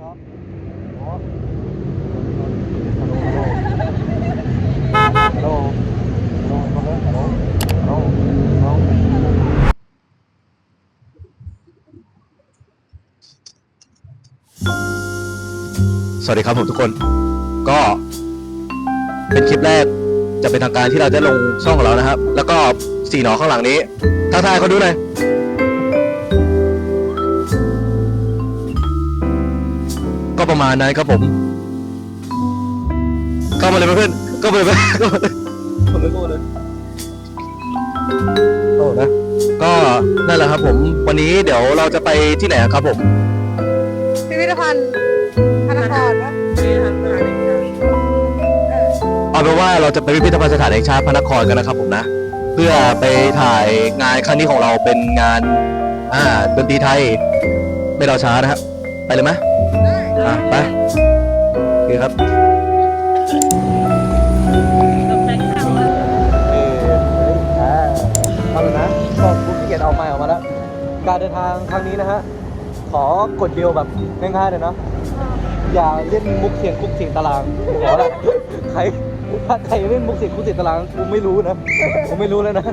สวัสดีครับผมทุกคน ก็เป็นคลิปแรกจะเป็นทางการที่เราจะลงช่องของเรานะครับ แล้วก็สี่หนอข้างหลังนี้ท้าทายเขาดูหน่อย ก็ประมาณนั้นครับผมเข้ามาเลยเพื่อนๆเข้ามาเลยเพื่อนเข้ามาเลยเข้ามาเลยเข้ามาเลยโอ้นะก็นั่นแหละครับผม วันนี้เดี๋ยวเราจะไปที่ไหนครับผม พิพิธภัณฑ์พระนครวะเอาเป็นว่าเราจะไปพิพิธภัณฑ์สถานแห่งชาติพระนครกันนะครับผมนะ เพื่อไปถ่ายงานครั้งนี้ของเราเป็นงาน อ่าดนตรีไทย ไม่รอช้านะครับ ไปเลยไหมอะไปโอเครับเอออ่าเอาเลยนะก็ผู้ขี้เกียจเอาไม้ออกมาแล้ว การเดินทางครั้งนี้นะฮะ ขอกดเดียวแบบง่ายๆเลยเนาะ อย่าเล่นมุกเสียงคุกเสียงตารางขอละใครถ้าใครเล่นมุกเสียงคุกเสียงตารางกูไม่รู้นะกูไม่รู้แล้วนะ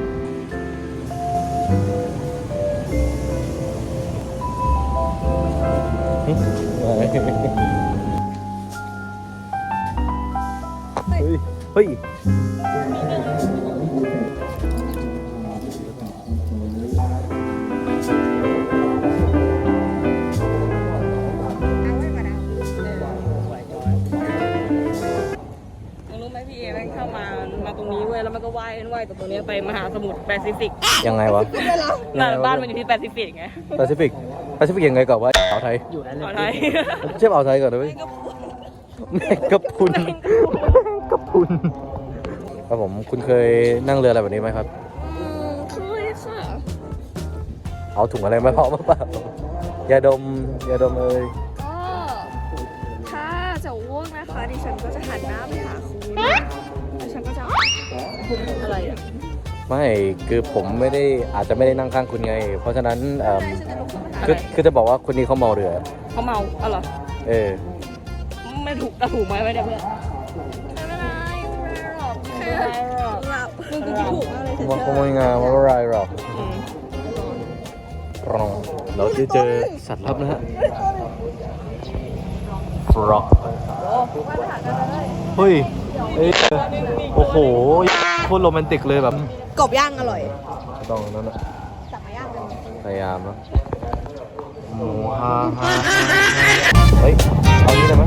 เฮ้ยรู้ไหมพี่เอแม่งเข้ามา มาตรงนี้เว้ย แล้วมันก็ว่ายว่ายจากตรงเนี้ยไปมหาสมุทรแปซิฟิกยังไงวะน่บ้านมันอยู่ที่แปซิฟิกไงแปซิฟิกแปซิฟิกยังไงก่อนว่าอ่าวไทยขอไทย เชื่อมอ่าวไทยก่อนนะเว้ยแม่กะพรุนกะพรุน ครับผมคุณเคยนั่งเรืออะไรแบบนี้ไหมครับเคยค่ะเอาถุงอะไรมาเพาะมาเปล่ายาดมยาดมเอ้ยก็ถ้าจะอ้วกนะคะดิฉันก็จะหันหน้าไปหาคุณดิฉันก็จะอะไรอะไม่คือผมไม่ได้อาจจะไม่ได้นั่งข้างคุณไง เพราะฉะนั้นเอิ่มฉันจะลุกขึ้นมาหาคือคือจะบอกว่าคนนี้เขาเมาเรือเขาเมาเอาเหรอเออไม่ถูกกระถูกไหมไม่ได้เพื่อน หรอกแค่หลับมึงกูคิดถูกมากเลยเฉยว่าเขาไม่งามว่าอะไรหรอกอืมรองเราจะเจอสัตว์ลับนะฮะฟรอกเฮ้ยเอ้ยโอ้โหโคตรโรแมนติกเลยแบบกบย่างอร่อย ต้องนั่นนะสั่งมาย่างกันพยายามนะหมูฮ่าฮ่าเฮ้ยเอานี้ได้ไหม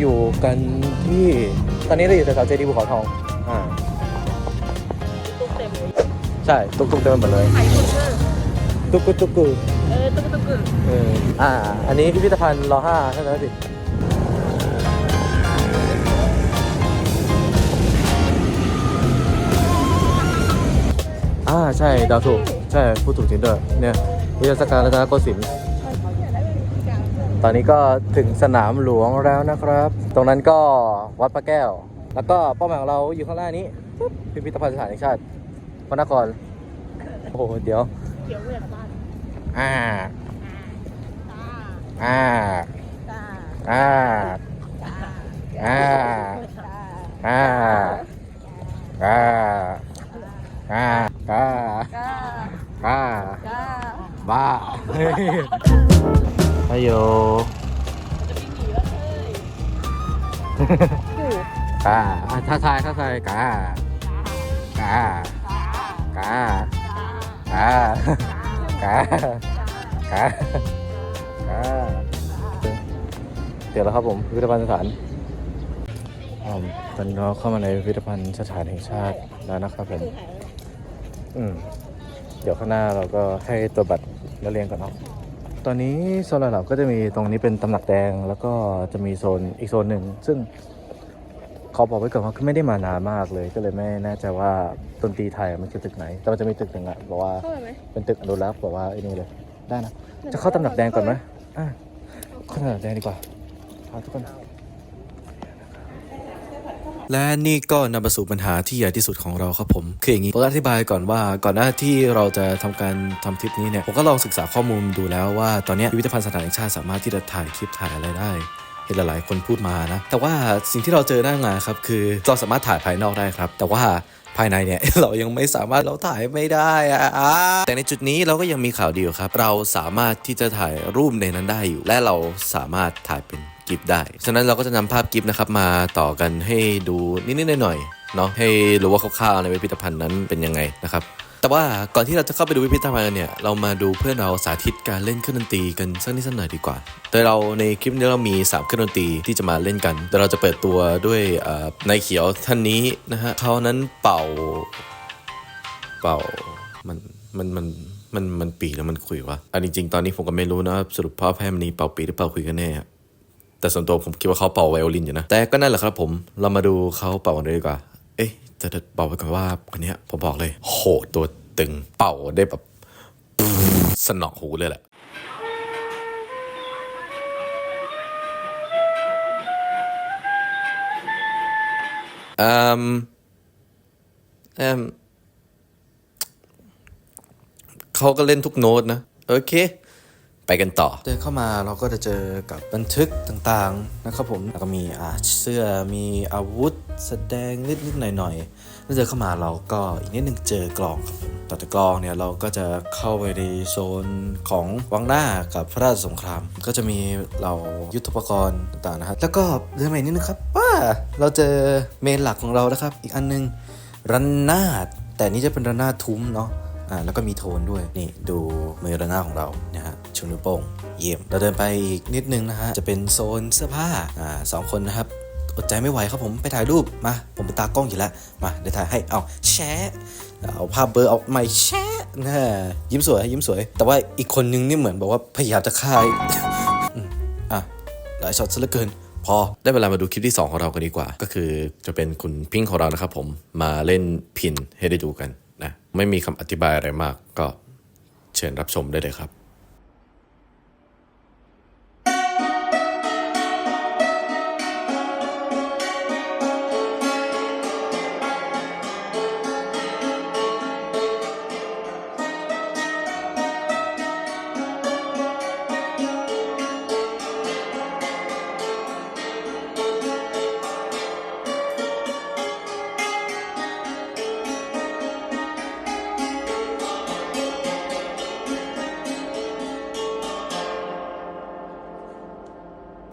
อยู่กันที่ ตอนนี้เราอยู่แถวๆเจดีย์ภูเขาทอง อ่า ตุ๊กเต็มเลยใช่ ตุ๊กตุ๊กเต็มไปหมดเลยไข่คนเกอร์ตุ๊กตุ๊กตุ๊กตุ๊กเออตุ๊กตุ๊กเกอร์เอออ่า อันนี้พิพิธภัณฑ์รห้าใช่ไหมสิอ่า ใช่ดาวถูก ใช่ พูดถูกจริงด้วยเนี่ยนิทรรศการรัตนโกสินทร์ ตอนนี้ก็ถึงสนามหลวงแล้วนะครับ ตรงนั้นก็วัดพระแก้ว แล้วก็เป้าหมายของเราอยู่ข้างล่างนี้พิพิธภัณฑ์สถานแห่งชาติพระนครโอ้โหเดี๋ยวเขียวเวียดบ้านอ่าตาอ่าตาอ่าอ่าอ่าอ่าอ่าอ่าอ่าบ้า ฮัลโหลกาอะท้าทายท้าทายกากากากากากากาเดี๋ยวแล้วครับผมพิพิธภัณฑ์สถานอ๋อตอนนี้เราเข้ามาในพิพิธภัณฑ์สถานแห่งชาติแล้วนะครับผม อืม เดี๋ยวข้างหน้าเราก็ให้ตัวบัตรแล้วเรียงก่อนเนาะ ตอนนี้โซนหลับก็จะมีตรงนี้เป็นตำหนักแดง แล้วก็จะมีโซนอีกโซนหนึ่ง ซึ่งขอบอกไว้ก่อนว่าไม่ได้มานานมากเลย ก็เลยไม่แน่ใจว่าดนตรีไทยมันคือตึกไหน แต่มันจะมีตึกหนึ่งอะบอกว่าเข้าไปไหมเป็นตึกอนุรักษ์บอกว่าไอ้นี่เลย ได้นะ จะเข้าตำหนักแดงก่อนไหมอะเข้าตำหนักแดงดีกว่าพาทุกคน และนี่ก็นำมาสู่ปัญหาที่ใหญ่ที่สุดของเราครับผมคืออย่างนี้ผมอธิบายก่อนว่าก่อนหน้าที่เราจะทำการทำทริปนี้เนี่ยผมก็ลองศึกษาข้อมูลดูแล้วว่าตอนนี้พิพิธภัณฑ์สถานแห่งชาติสามารถที่จะถ่ายคลิปถ่ายอะไรได้เห็นหลายๆคนพูดมานะ แต่ว่าสิ่งที่เราเจอหน้างานครับ คือเราสามารถถ่ายภายนอกได้ครับ แต่ว่าภายในเนี่ยเรายังไม่สามารถเราถ่ายไม่ได้อะแต่ในจุดนี้เราก็ยังมีข่าวดีครับ เราสามารถที่จะถ่ายรูปในนั้นได้อยู่ และเราสามารถถ่ายเป็น กิฟต์ได้ ฉะนั้นเราก็จะนำภาพกิฟต์นะครับมาต่อกันให้ดูนิดๆหน่อยๆเนาะให้รู้ว่าคร่าวๆในพิพิธภัณฑ์นั้นเป็นยังไงนะครับแต่ว่าก่อนที่เราจะเข้าไปดูพิพิธภัณฑ์เนี่ยเรามาดูเพื่อนเราสาธิตการเล่นเครื่องดนตรีกันสักนิดสักหน่อยดีกว่า โดยเราในคลิปนี้เรามี 3 เครื่องดนตรีที่จะมาเล่นกัน โดยเราจะเปิดตัวด้วยนายเขียวท่านนี้นะฮะเขานั้นเป่า เป่ามันมันมันมันมันปีแล้วมันคุยวะอันจริงๆตอนนี้ผมก็ไม่รู้นะสรุปพ่อแพทย์มันนี้เป่าปีหรือเป่าคุยกันแน่อะ แต่ส่วนตัวผมคิดว่าเขาเป่าไวโอลินอยู่นะ แต่ก็นั่นแหละครับผมเรามาดูเขาเป่ากันเลยดีกว่า เอ๊ะจะบอกไว้ก่อนว่าคนเนี้ยผมบอกเลย โหตัวตึงเป่าได้แบบสนอกหูเลยแหละอืมอืมเขาก็เล่นทุกโน้ตนะ โอเค ไปกันต่อ เดินเข้ามาเราก็จะเจอกับบันทึกต่างๆนะครับผมแล้วก็มีอ่าเสื้อมีอาวุธ แสดงนิดๆหน่อยๆแล้วเดินเข้ามาเราก็อีกนิดนึงเจอกล่องครับต่อจากกลองเนี่ยเราก็จะเข้าไปในโซนของวังหน้ากับพระราชสงคราม ก็จะมีเรายุทธปกรณ์ต่างๆนะครับแล้วก็เดินมาอีกนิดนึงครับว่าเราเจอเมนหลักของเรานะครับ อีกอันนึงระนนาดแต่นี่จะเป็นระนนาดทุ้มเนาะอ่าแล้วก็มีโทนด้วยนี่ดูมือระนาดของเรานะฮะ ชูนิ้วโป้งเยี่ยม เราเดินไปอีกนิดนึงนะฮะ จะเป็นโซนเสื้อผ้า อ่าสองคนนะครับ อดใจไม่ไหวครับผมไปถ่ายรูป มา ผมเป็นตากล้องอยู่แล้ว มาเดี๋ยวถ่ายให้ เอาแชะเอาภาพเบอร์เอาไม่แชะนะยิ้มสวยยิ้มสวย แต่ว่าอีกคนนึงนี่เหมือนบอกว่าพยายามจะฆ่ายอะหลายช็อตซะเหลือเกินพอได้เวลามาดูคลิปที่ 2 ของเรากันดีกว่า ก็คือจะเป็นคุณพิงค์ของเรานะครับผมมาเล่นพินให้ได้ดูกันนะ ไม่มีคำอธิบายอะไรมากก็เชิญรับชมได้เลยครับ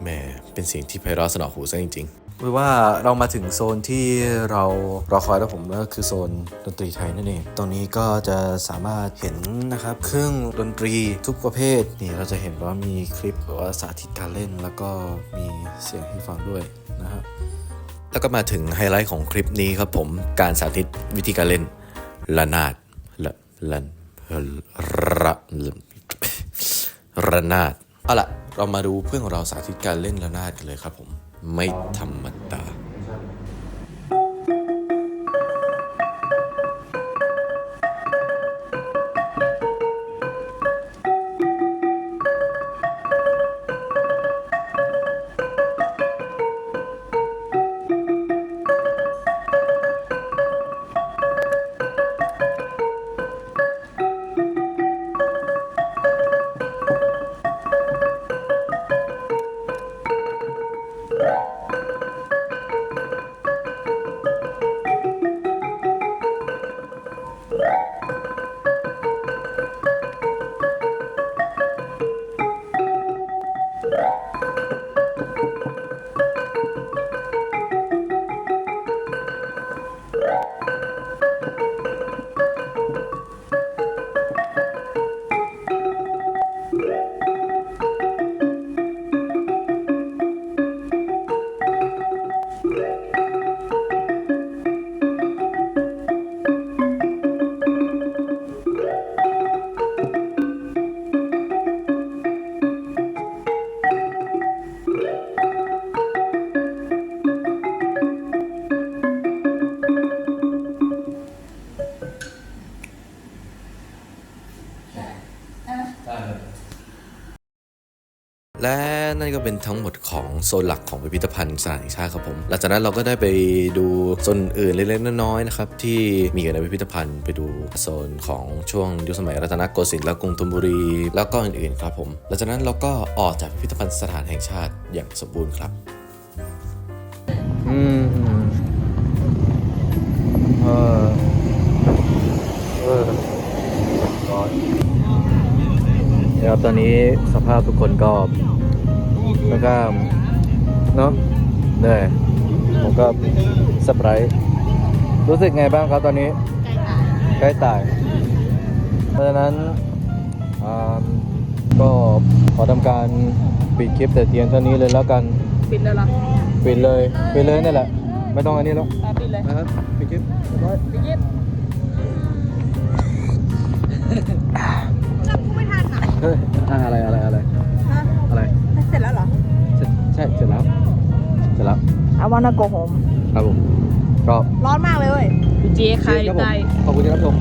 แหม่เป็นเสียงที่ไพเราะสนอหูซะจริงๆคือว่าเรามาถึงโซนที่เรารอคอยแล้วผมก็คือโซนดนตรีไทยนั่นเอง ตรงนี้ก็จะสามารถเห็นนะครับเครื่องดนตรีทุกประเภทนี่เราจะเห็นว่ามีคลิปแบบว่าสาธิตการเล่น แล้วก็มีเสียงให้ฟังด้วยนะฮะแล้วก็มาถึงไฮไลท์ของคลิปนี้ครับผมการสาธิตวิธีการเล่นระนาดละลันระระนาดเอาล่ะ เรามาดูเพื่อนของเราสาธิตการเล่นระนาดกันเลยครับผม ไม่ธรรมดา และนั่นก็เป็นทั้งหมดของโซนหลักของพิพิธภัณฑ์สถานแห่งชาติครับผมหลังจากนั้นเราก็ได้ไปดูโซนอื่นเล็กๆน้อยๆนะครับที่มีอยู่ในพิพิธภัณฑ์ไปดูโซนของช่วงยุคสมัยรัตนโกสินทร์และกรุงธนบุรี แล้วก็อื่นๆครับผมหลังจากนั้นเราก็ออกจากพิพิธภัณฑ์สถานแห่งชาติอย่างสมบูรณ์ครับอืมเออเออร้อนเดี๋ยวตอนนี้สภาพทุกคนก็ แล้วก็เนาะเหนื่อยผมก็สปรายรู้สึกไงบ้างครับตอนนี้ใกล้ตาย เพราะฉะนั้นอ่าก็ขอทำการปิดคลิปแต่เพียงเท่านี้เลยแล้วกัน ปิดเลยเหรอปิดเลยปิดเลยนี่แหละ ไม่ต้องอันนี้แล้วอะปิดเลยนะครับปิดคลิปเรียบร้อยปิดยิบเฮ้ยอะอะไรอะไรอะไรอะไร ใช่เสร็จแล้วเสร็จแล้ว I wanna go home ครับผมก็ร้อนมากเลยเว้ยพี่เจ๊ใครครับผมได้ขอบคุณที่รับชม